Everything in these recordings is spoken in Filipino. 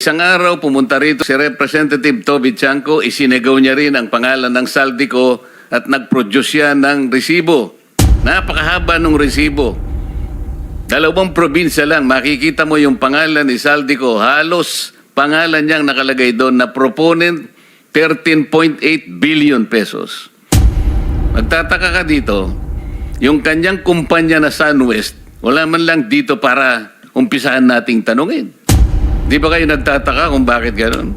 Isang araw, pumunta rito si Representative Toby Chanko, isinegaw niya rin ang pangalan ng Saldico at nag-produce siya ng resibo. Napakahaba ng resibo. Dalawang probinsya lang, makikita mo yung pangalan ni Saldico. Halos pangalan niyang nakalagay doon na proponent 13.8 billion pesos. Magtataka ka dito, yung kanyang kumpanya na SunWest, wala man lang dito para umpisahan nating tanungin. Di ba kayo nagtataka kung bakit gano'n?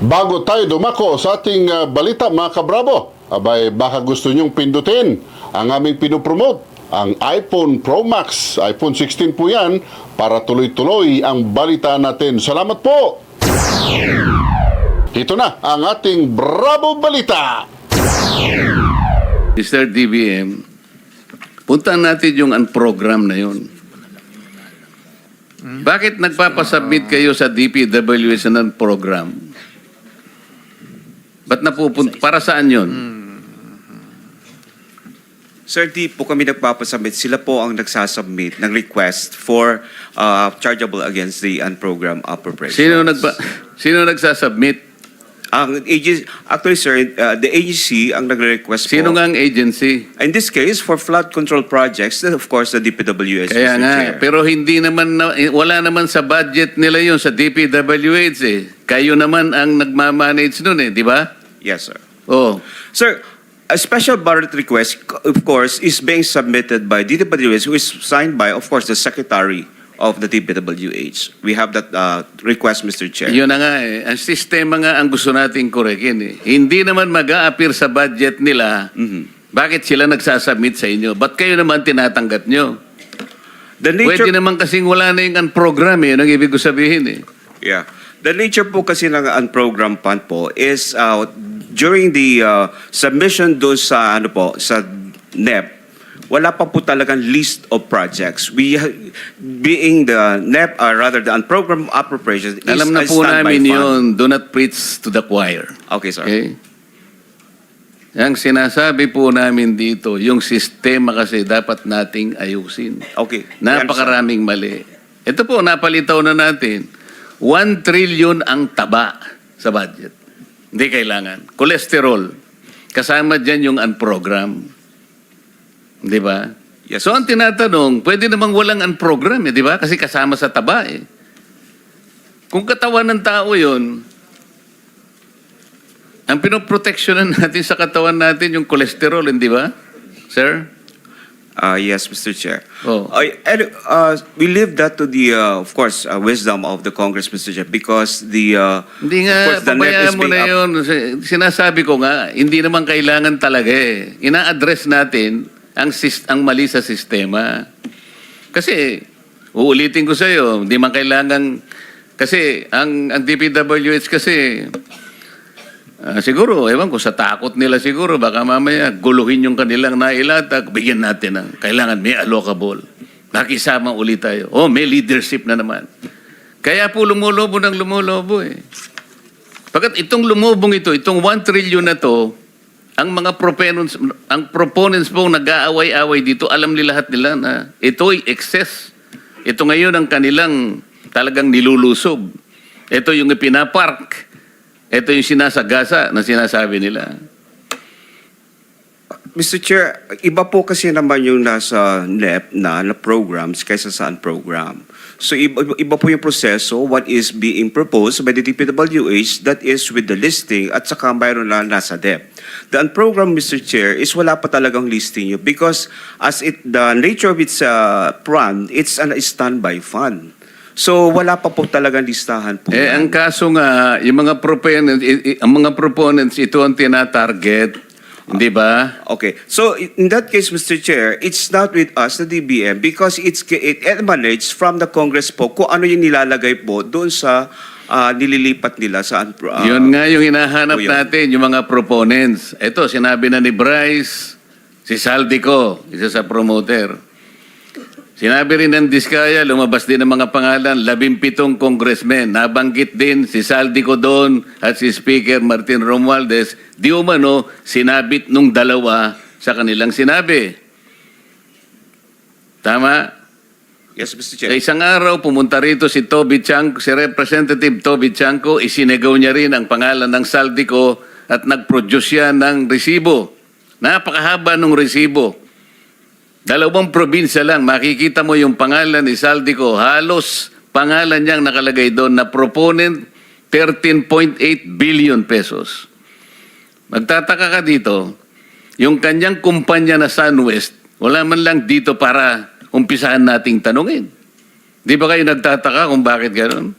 Bago tayo dumako sa ating ah, balita mga kabravo, abay baka gusto nyong pindutin ang aming pinopromote, ang iPhone Pro Max, iPhone 16 po yan, para tuloy-tuloy ang balita natin. Salamat po! Ito na ang ating Bravo Balita! Mr. DBM, puntahan natin yung unprogram na yun. Bakit nagpapasubmit kayo sa DPWS ng program? Ba't napupunta? Para saan yun? Sir, di po kami nagpapasubmit. Sila po ang nagsasubmit ng request for uh, chargeable against the unprogrammed appropriations. Sino, nagpa, sino nagsasubmit? Ang agency, actually, sir, uh, the agency ang nagre-request Sino po. nga ang agency? In this case, for flood control projects, then of course, the DPWS, Kaya Mr. nga, Chair. pero hindi naman, na, eh, wala naman sa budget nila yun sa DPWH eh. Kayo naman ang nagmamanage nun eh, di ba? Yes, sir. Oh. Sir, a special budget request, of course, is being submitted by DPWS, who is signed by, of course, the Secretary of the DPWH. We have that uh, request, Mr. Chair. Yun na nga eh. Ang sistema nga ang gusto nating korekin eh. Hindi naman mag appear sa budget nila. Mhm. Bakit sila nagsasubmit sa inyo? Ba't kayo naman tinatanggap nyo? The nature... Pwede naman kasing wala na yung program eh. Yun ang ibig ko sabihin eh. Yeah. The nature po kasi ng unprogrammed fund po is uh, during the uh, submission doon sa ano po sa NEP wala pa po talagang list of projects. We being the NEP or rather the unprogrammed appropriations is Alam na po namin fund. yun. Do not preach to the choir. Okay, sir. Okay? Ang sinasabi po namin dito, yung sistema kasi dapat nating ayusin. Okay. Napakaraming mali. Ito po, napalitaw na natin. 1 trillion ang taba sa budget. Hindi kailangan. Cholesterol. Kasama dyan yung unprogram. Di ba? Yes, so ang tinatanong, pwede namang walang unprogram, eh, di ba? Kasi kasama sa taba eh. Kung katawan ng tao yon, ang pinoproteksyonan natin sa katawan natin yung cholesterol, hindi ba? Sir? Uh, yes, Mr. Chair. Oh. I, uh, we leave that to the, uh, of course, uh, wisdom of the Congress, Mr. Chair, because the, uh, Hindi of nga, course, the is pabayaan mo na up- yun. Sinasabi ko nga, hindi naman kailangan talaga eh. Ina-address natin ang, ang mali sa sistema. Kasi, uulitin ko sa iyo, hindi man kailangan, kasi ang, ang DPWH kasi, ah, siguro, ewan ko, sa takot nila siguro, baka mamaya guluhin yung kanilang nailatag, bigyan natin ng, kailangan may allocable. Nakisama ulit tayo. Oh, may leadership na naman. Kaya po lumulobo ng lumulobo eh. Pagkat itong lumubong ito, itong 1 trillion na to, ang mga proponents, ang proponents po nag-aaway-away dito, alam nila lahat nila na ito'y excess. Ito ngayon ang kanilang talagang nilulusob. Ito yung ipinapark. Ito yung sinasagasa na sinasabi nila. Mr. Chair, iba po kasi naman yung nasa NEP na, na programs kaysa sa unprogram. So iba, iba po yung proseso, what is being proposed by the DPWH that is with the listing at saka mayroon na nasa DEP. The unprogram, Mr. Chair, is wala pa talagang listing yun because as it the nature of its uh, fund, it's an standby fund. So wala pa po talagang listahan po. Eh, yan. ang kaso nga, yung mga proponents, ang mga proponents, ito ang tinatarget. Hindi ba? Okay. So in that case, Mr. Chair, it's not with us, the DBM, because it's it emanates from the Congress po kung ano yung nilalagay po doon sa ah, nililipat nila sa ah, Yun nga yung hinahanap po yun. natin, yung mga proponents. Ito, sinabi na ni Bryce, si Saldico, isa sa promoter. Sinabi rin ng Diskaya, lumabas din ang mga pangalan, labimpitong congressmen. Nabanggit din si Saldico doon at si Speaker Martin Romualdez. Di umano, sinabit nung dalawa sa kanilang sinabi. Tama? Yes, Mr. Sa Chair. isang araw, pumunta rito si Toby Chanko, si Representative Toby Chanko, isinegaw niya rin ang pangalan ng Saldico at nag-produce siya ng resibo. Napakahaba ng resibo. Dalawang probinsya lang, makikita mo yung pangalan ni Saldico. Halos pangalan niyang nakalagay doon na proponent 13.8 billion pesos. Magtataka ka dito, yung kanyang kumpanya na SunWest, wala man lang dito para umpisahan nating tanungin. Di ba kayo nagtataka kung bakit gano'n?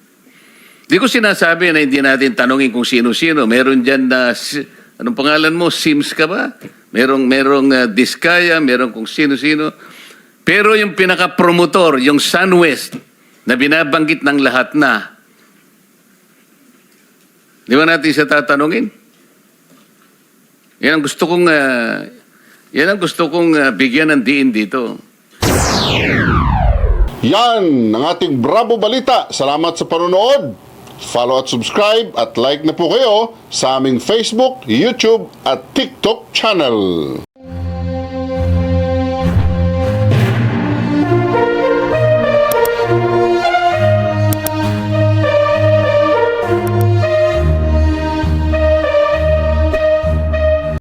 Di ko sinasabi na hindi natin tanungin kung sino-sino. Meron dyan na, anong pangalan mo? Sims ka ba? Merong, merong uh, Diskaya, merong kung sino-sino. Pero yung pinaka-promotor, yung SunWest, na binabanggit ng lahat na, di ba natin siya tatanungin? Yan ang gusto kong, ah, yan ang gusto kong ah, bigyan ng diin dito. Yan ang ating Bravo Balita. Salamat sa panonood. Follow at subscribe at like na po kayo sa aming Facebook, YouTube at TikTok channel.